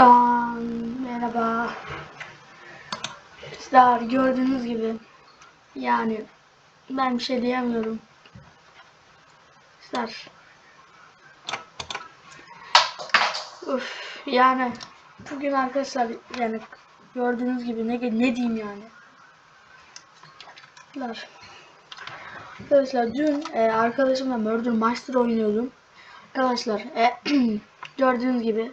Dan merhaba. Sizler gördüğünüz gibi yani ben bir şey diyemiyorum. Sizler Üf, yani bugün arkadaşlar yani gördüğünüz gibi ne ne diyeyim yani. Sizler Arkadaşlar dün e, arkadaşımla Murder Master oynuyordum. Arkadaşlar e, gördüğünüz gibi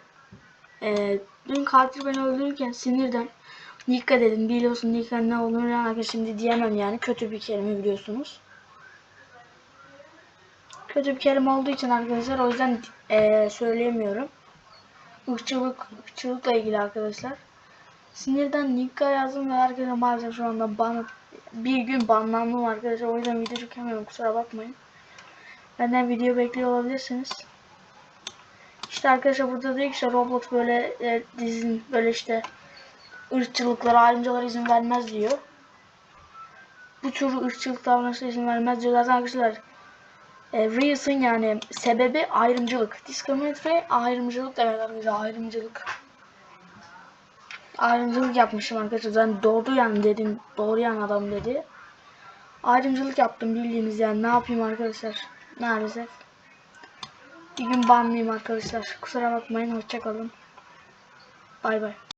e, dün katil beni öldürürken sinirden Nika dedim. Biliyorsun Nika'nın ne olduğunu yani şimdi diyemem yani. Kötü bir kelime biliyorsunuz. Kötü bir kelime olduğu için arkadaşlar o yüzden e, söyleyemiyorum. Irkçılık, ırkçılıkla ilgili arkadaşlar. Sinirden Nika yazdım ve herkese maalesef şu anda ban bir gün banlandım arkadaşlar. O yüzden video çekemiyorum kusura bakmayın. Benden video bekliyor olabilirsiniz. İşte arkadaşlar burada diyor ki işte Roblox böyle e, dizin böyle işte ırkçılıklara, ayrımcılara izin vermez diyor. Bu tür ırkçılık davranışlara izin vermez diyor. Zaten arkadaşlar e, reason yani sebebi ayrımcılık. Discriminatory ayrımcılık demek arkadaşlar ayrımcılık. Ayrımcılık yapmışım arkadaşlar. Ben doğru yani dedim. Doğru yani adam dedi. Ayrımcılık yaptım bildiğiniz yani. Ne yapayım arkadaşlar? Maalesef. Bir gün banlıyım arkadaşlar. Kusura bakmayın. Hoşçakalın. Bay bay.